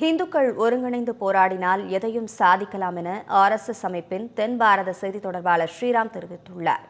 இந்துக்கள் ஒருங்கிணைந்து போராடினால் எதையும் சாதிக்கலாம் என ஆர்எஸ்எஸ் அமைப்பின் தென் பாரத செய்தி தொடர்பாளர் ஸ்ரீராம் தெரிவித்துள்ளார்.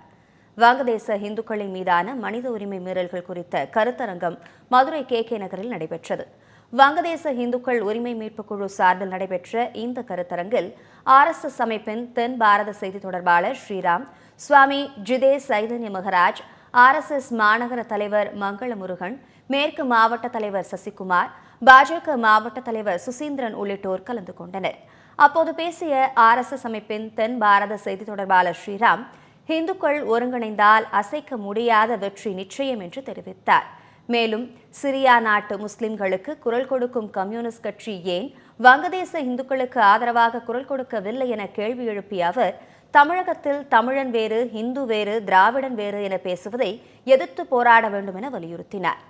வங்கதேச இந்துக்களின் மீதான மனித உரிமை மீறல்கள் குறித்த கருத்தரங்கம் மதுரை கே கே நகரில் நடைபெற்றது. வங்கதேச இந்துக்கள் உரிமை மீட்புக் குழு சார்பில் நடைபெற்ற இந்த கருத்தரங்கில் ஆர்எஸ்எஸ் அமைப்பின் தென் பாரத செய்தி தொடர்பாளர் ஸ்ரீராம் சுவாமி ஜிதே சைதன்ய மகராஜ் ஆர்எஸ்எஸ் மாநகர தலைவர் மங்கள முருகன் மேற்கு மாவட்ட தலைவர் சசிகுமார் பாஜக மாவட்ட தலைவர் சுசீந்திரன் உள்ளிட்டோர் கலந்து கொண்டனர். அப்போது பேசிய ஆர்எஸ்எஸ் அமைப்பின் தென் பாரத செய்தி தொடர்பாளர் ஸ்ரீராம் இந்துக்கள் ஒருங்கிணைந்தால் அசைக்க முடியாத வெற்றி நிச்சயம் என்று தெரிவித்தார். மேலும் சிரியா நாட்டு முஸ்லிம்களுக்கு குரல் கொடுக்கும் கம்யூனிஸ்ட் கட்சி ஏன் வங்கதேச இந்துக்களுக்கு ஆதரவாக குரல் கொடுக்கவில்லை என கேள்வி எழுப்பிய அவர் தமிழகத்தில் தமிழன் வேறு இந்து வேறு திராவிடன் வேறு என பேசுவதை எதிர்த்து போராட வேண்டும் என வலியுறுத்தினார்.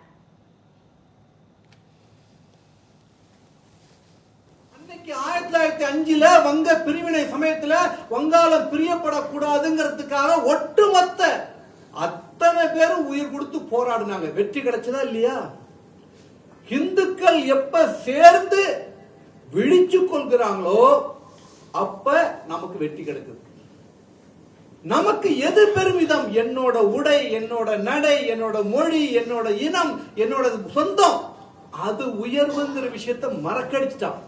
ஆயிரத்தி தொள்ளாயிரத்தி அஞ்சுல வங்க பிரிவினை சமயத்துல வங்காளம் பிரியப்படக்கூடாதுங்கிறதுக்காக ஒட்டுமொத்த அத்தனை பேரும் உயிர் கொடுத்து போராடினாங்க. வெற்றி கிடைச்சதா இல்லையா? இந்துக்கள் எப்ப சேர்ந்து விழிச்சு கொள்கிறாங்களோ அப்ப நமக்கு வெற்றி கிடைக்குது. நமக்கு எது பெருமிதம்? என்னோட உடை என்னோட நடை என்னோட மொழி என்னோட இனம் என்னோட சொந்தம். அது உயர்வுங்கிற விஷயத்தை மறக்கடிச்சிட்டான்.